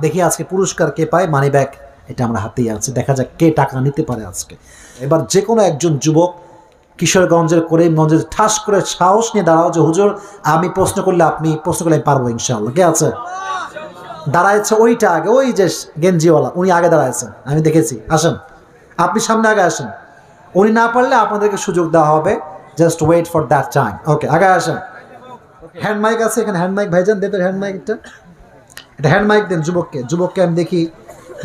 দেখি আজকে পুরস্কার কে পায়? মানি ব্যাগ এটা আমরা হাতেই আছে দেখা যাক কে টাকা নিতে পারে আজকে। এবার যে কোনো একজন যুবক কিশোরগঞ্জের, করিমগঞ্জের ঠাস করে সাহস নিয়ে দাঁড়াও যে, হুজুর, আমি প্রশ্ন করলে আপনি, প্রশ্ন করলে পারব ইনশাআল্লাহ। কে আছে? দাঁড়াইছে ওইটা আগে, ওই যে গেঞ্জিওয়ালা, উনি আগে দাঁড়াইছেন আমি দেখেছি। আসেন। আপনি সামনে আগে আসেন। উনি না পারলে আপনাদেরকে সুযোগ দেওয়া হবে। Just wait for that time okay আগে আসেন। হ্যান্ড মাইক আছে এখানে হ্যান্ড মাইক ভাইজান দেন হ্যান্ড মাইকটা এটা হ্যান্ড মাইক দেন যুবককে। যুবককে আমি দেখি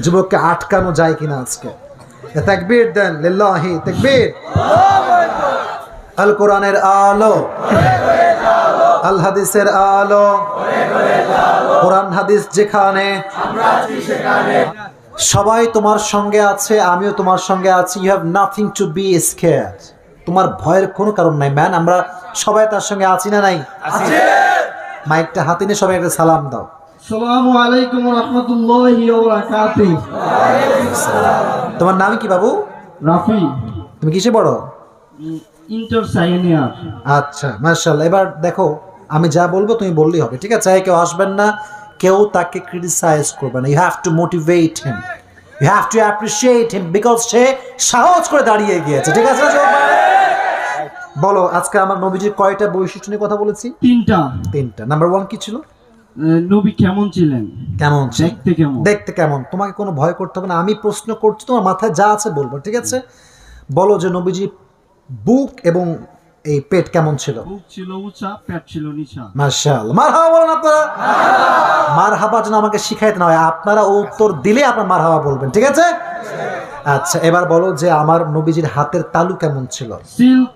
যুবককে আটকানো যায় কিনা আজকে। তাকবীর দেন লিল্লাহি তাকবীর আল কোরআনের আলো। আল হাদিসের আলো। কোরআন হাদিস যেখানে। সবাই তোমার সঙ্গে আছে আমিও তোমার সঙ্গে আছি। You have nothing to be scare তোমার ভয়ের কোনো কারণ নাই। ম্যান আমরা সবাই তার সঙ্গে আছি না নাই? মাইকটা হাতে নিয়ে সবাই একটা সালাম দাও। আসসালামু আলাইকুম রহমতুল্লাহি ওয়া তোমার নাম কি বাবু? রাফি। তুমি কিসে পড়ো? ইন্টার আচ্ছা মার্শাল এবার দেখো আমি যা বলব তুমি বললেই হবে ঠিক আছে? কেউ আসবেন না কেউ তাকে ক্রিটিসাইজ করবে না। You have to motivate him you have to appreciate him because সে সাহস করে দাঁড়িয়ে গিয়েছে ঠিক আছে? বলো আজকে আমার নবীজির কয়টা বৈশিষ্ট্য নিয়ে কথা বলেছি? তিনটা। তিনটা। নাম্বার ওয়ান কি ছিল? নবী কেমন ছিলেন? কেমন দেখতে কেমন? দেখতে কেমন? তোমাকে কোনো ভয় করতে হবে না। আমি প্রশ্ন করছি তোমার মাথায় যা আছে বলব ঠিক আছে? বলো যে নবীজি বুক এবং এই পেট কেমন ছিল? বুক ছিল উঁচা পেট ছিল নিচা। মার্শাল মার হাওয়া বলেন আপনারা? মার হাবা যেন আমাকে শিখাইতে না হয়। আপনারা উত্তর দিলে আপনার মার হাওয়া বলবেন ঠিক আছে? আচ্ছা এবার বলো যে আমার নবীজির হাতের তালু কেমন ছিল? সিল্ক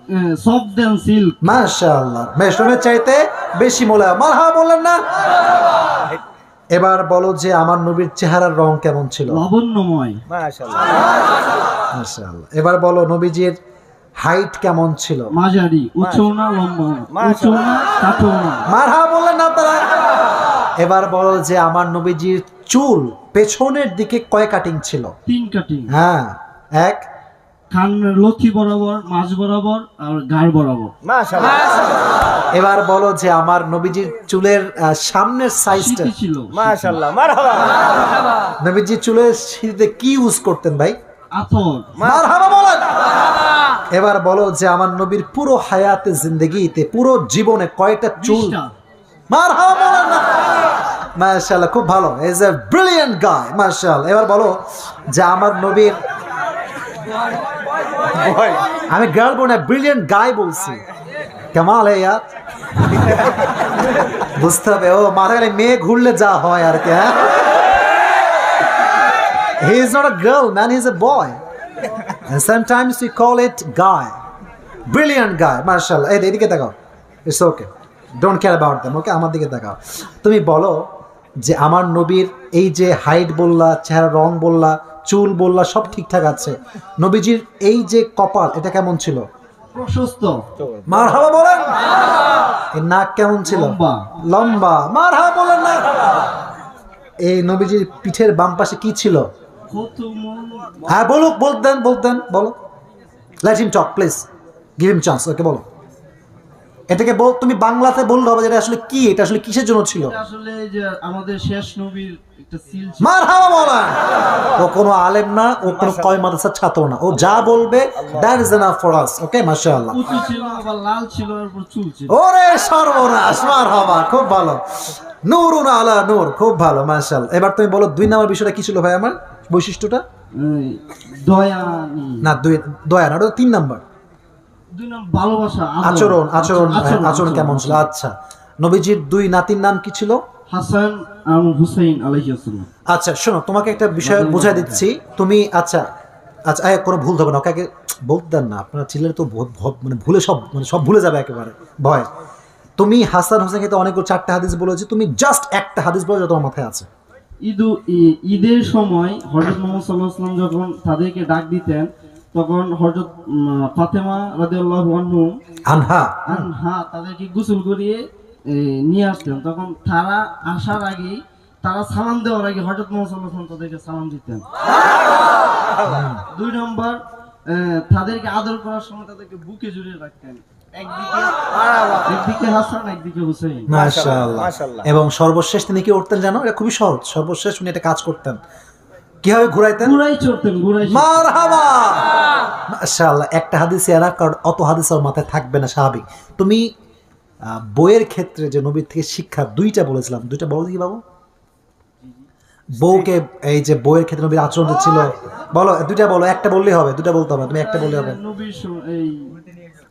সফট দেন সিল্ক মাশাআল্লাহ। মেশরুমের চাইতে বেশি মোলা। মার বলেন না? এবার বলো যে আমার নবীর চেহারার রং কেমন ছিল? লাবণ্যময়। মাশাআল্লাহ। এবার বলো নবীজির হাইট কেমন ছিল? মাঝারি উঁচু না লম্বা উঁচু না। কাটো না মার হাওয়া বললেন না আপনারা এবার বলো যে আমার নবীজির চুল পেছনের দিকে কয় কাটিং ছিল? তিন কাটিং হ্যাঁ এক। কান লথি বরাবর মাঝ বরাবর আর গাড় বরাবর। এবার বলো যে আমার নবীজির চুলের সামনের সাইজটা সিটি ছিল। মাশাআল্লাহ মারহাবা। নবীজির চুলের সিঁড়িতে কি ইউজ করতেন ভাই? আতর। মারহাবা বলেন। এবার বলো যে আমার নবীর পুরো হায়াতে জিন্দগিতে পুরো জীবনে কয়টা চুল? মারহাবা বলেন খুব ভালো। ইজ এ ব্রিলিয়ান্ট গায় মাশাআল্লাহ। এবার বলো যে আমার নবীর আমি গার্ল বোন ব্রিলিয়ান্ট গায় বলছি। কেমাল হে ইয়ার। বুঝতে হবে ও মাথা গেলে মেয়ে ঘুরলে যা হয় আর কি হ্যাঁ? He is not a girl man he is a boy and sometimes we call it guy. Brilliant guy Marshal এই এদিকে তাকাও। It's okay don't care about them okay আমার দিকে তাকাও। তুমি বলো যে আমার নবীর এই যে হাইট বললা চেহারা রং বললা চুল বললা সব ঠিকঠাক আছে। নবীজির এই যে কপাল এটা কেমন ছিল? প্রশস্ত। মার হাওয়া বলেন এর নাক কেমন ছিল? লম্বা। মার হাওয়া বলেন না। এই নবীজির পিঠের বাম পাশে কি ছিল? হ্যাঁ বলুক বলতেন বলতেন বলো let him talk please give him chance okay বলো। এটাকে বল তুমি বাংলাতে বললে হবে এটা আসলে কি এটা আসলে কিসের জন্য ছিল? আসলে যে আমাদের শেষ নবীর একটা সিল ছিল। বলা ও কোনো আলেম না ও কোনো কয় মাদ্রাসার ছাত্র না। ও যা বলবে that is enough for us okay মাশাআল্লাহ। উঁচু ছিল আবার লাল ছিল আর চুল ছিল। ওরে সর্বনাশ মার হাওয়া খুব ভালো। নূরুন আলা নূর খুব ভালো মাশাআল্লাহ। এবার তুমি বলো দুই নম্বর বিষয়টা কি ছিল ভাই আমার? বৈশিষ্ট্যটা? না দয়া না ওটা তিন নাম্বার। ভালোবাসা আচরণ আচরণ হ্যাঁ, আচরণ আচরণ। কেমন ছিল? আচ্ছা। নবীজির দুই নাতির নাম কি ছিল? হাসান আর হুসাইন আলাইহিসসালাম আচ্ছা শোনো তোমাকে একটা বিষয় বুঝাই দিচ্ছি। তুমি আচ্ছা আচ্ছা আয়, কোনো ভুল হবে না ওকে বলতে দেন না। আপনার চিল্লের তো মানে ভুলে সব মানে সব ভুলে যাবে একেবারে ভয়। তুমি হাসান হোসেনকে তো অনেক চারটা হাদিস বলেছি তুমি জাস্ট একটা হাদিস বলে যা তোমার মাথায় আছে। ঈদু ঈদের সময় হজরত মোহাম্মদ সাল্লাহ সাল্লাম যখন তাদেরকে ডাক দিতেন তখন হজরত ফাতেমা রাদিয়াল্লাহু আনহু আনহা। আনহা তাদেরকে গোসল করিয়ে নিয়ে আসতেন। তখন তারা আসার আগেই তারা সালাম দেওয়ার আগে হজরত মোহাম্মদ সাল্লাহ সাল্লাম তাদেরকে সালাম দিতেন। দুই নম্বর তাদেরকে আদর করার সময় তাদেরকে বুকে জড়িয়ে রাখতেন। এবং সর্বশেষ তিনি কি উঠতেন জানো এটা খুবই সহজ। সর্বশেষ উনি এটা কাজ করতেন। কীভাবে ঘুরাইতেন? গুড়াই চড়তেন গুড়াই মারহাবা! মাশাআল্লাহ একটা হাদিসে এরা কারণ অত হাদিস ওর মাথায় থাকবে না স্বাভাবিক। তুমি বইয়ের ক্ষেত্রে যে নবীর থেকে শিক্ষা দুইটা বলেছিলাম। দুইটা বলো দেখি বাবু। বউকে এই যে বইয়ের ক্ষেত্রে নবীর আচরণ ছিল বলো দুইটা বলো একটা বললেই হবে দুইটা বলতে হবে তুমি একটা বললে হবে। নবীর এই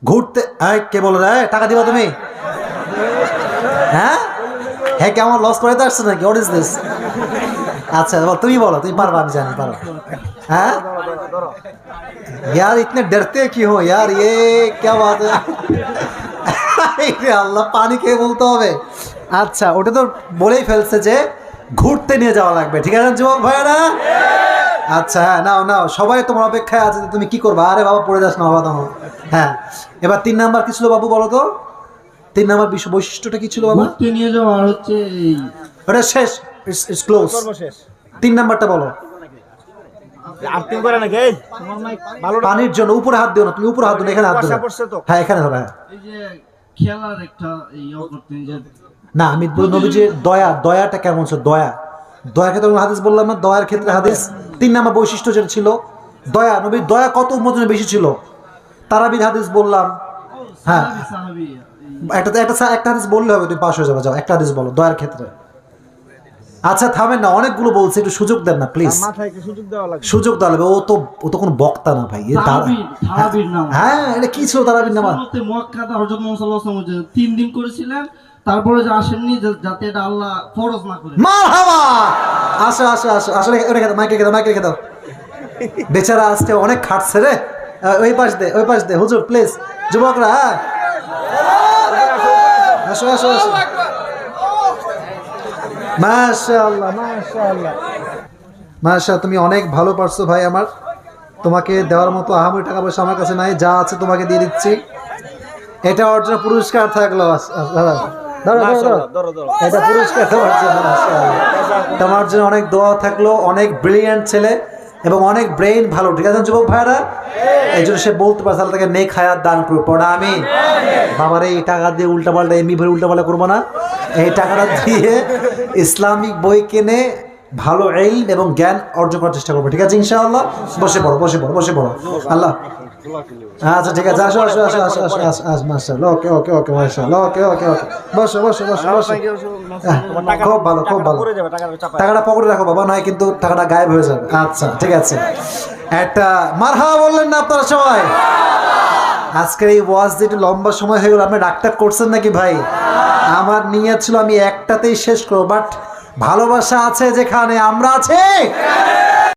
ঘুরতে এই, কে বলো রে টাকা দিবা তুমি হ্যাঁ হ্যাঁ কেমন লস করে তো আসছে নাকি হোয়াট ইজ দিস আচ্ছা বল তুমি বলো তুমি পারবা আমি জানি পারো হ্যাঁ यार इतने डरते क्यों हो यार ये क्या बात है আরে আল্লাহ পানি খেয়ে বলতে হবে আচ্ছা ওটা তো বলেই ফেলছে যে ঘুরতে নিয়ে যাওয়া লাগবে ঠিক আছে যুবক ভাইয়েরা আচ্ছা হ্যাঁ নাও নাও সবাই তোমার অপেক্ষায় আছে তুমি কি করবা? আরে বাবা পড়ে যাস না বাবা তোমার হ্যাঁ এবার তিন নাম্বার কি ছিল বাবু বলো তো? তিন নাম্বার বিশ্ব বৈশিষ্ট্যটা কি ছিল বাবা? ঘুরতে নিয়ে যাওয়া আর হচ্ছে ওটা শেষ ইটস ক্লোজ। তিন নাম্বারটা বলো। আর্থিং করে নাকি? এই ভালো পানির জন্য উপরে হাত দিও না তুমি উপরে হাত দিও এখানে হাত দিও তো। হ্যাঁ এখানে ধরো হ্যাঁ। এই যে খেলার একটা ইয়ে না আমি নবী যে দয়া দয়াটা কেমন ছিল? দয়া। দয়ার ক্ষেত্রে কোনো হাদিস বললাম না দয়ার ক্ষেত্রে হাদিস তিন নাম্বার বৈশিষ্ট্য যেটা ছিল দয়া নবীর দয়া কত উন্মোচনে বেশি ছিল? তারাবির হাদিস বললাম হ্যাঁ। একটা একটা একটা হাদিস বললে হবে তুমি পাশ হয়ে যাবে যাও একটা হাদিস বলো দয়ার ক্ষেত্রে। আচ্ছা থামেন না অনেকগুলো বলছে একটু সুযোগ দেন না প্লিজ সুযোগ দেওয়া লাগবে। সুযোগ দেওয়া লাগবে ও তো ও তো কোনো বক্তা না ভাই নাম হ্যাঁ এটা কি ছিল তারাবির নামা তিন দিন করেছিলেন তারপরে যে আসেননি যাতে এটা আল্লাহ ফরজ না করে। মারহাবা! আসো আসো আসো। আসলে রেখে দাও, মাইকে রেখে দাও, মাইকে রেখে দাও। বেচারা আজকে অনেক খাটছে রে। ওই পাশ দে, ওই পাশ দে। হুজুর প্লিজ যুবকরা হ্যাঁ? আসো আসো আসো। তুমি অনেক ভালো পারছ ভাই আমার। তোমাকে দেওয়ার মতো আহামরি টাকা পয়সা আমার কাছে নাই, যা আছে তোমাকে দিয়ে দিচ্ছি। এটা অর্জন পুরস্কার থাকল ধরো ধরো এটা পুরস্কার তোমার জন্য তোমার জন্য অনেক দোয়া থাকল অনেক ব্রিলিয়ান্ট ছেলে এবং অনেক ব্রেইন ভালো। ঠিক আছে যুবক ভাইরা এই জন্য সে বলতে পারছে আল্লাহ তাকে নেক হায়াত দান করব পড়া আমি বাবার এই টাকা দিয়ে উল্টাপাল্টা এমনি ভরে উল্টাপাল্টা করব না। এই টাকাটা দিয়ে ইসলামিক বই কিনে ভালো এই এবং জ্ঞান অর্জন করার চেষ্টা করব। ঠিক আছে ইনশাআল্লাহ? বসে পড়ো বসে পড়ো বসে পড়ো। আল্লাহ। আচ্ছা ঠিক আছে আসো আসো আসো আসো আসো আসো ওকে ওকে ওকে ওকে ওকে ওকে বসো বসো বসো বসো। খুব ভালো খুব ভালো। টাকাটা পকেটে রাখো বাবা নয় কিন্তু টাকাটা গায়েব হয়ে যাবে। আচ্ছা ঠিক আছে। একটা মারহা বললেন না আপনারা সবাই? আজকের এই ওয়াজ যেটা লম্বা সময় হয়ে গেল আপনি ডাক্তার করছেন নাকি ভাই? আমার নিয়ে ছিল আমি একটাতেই শেষ করব বাট ভালোবাসা আছে যেখানে আমরা আছি।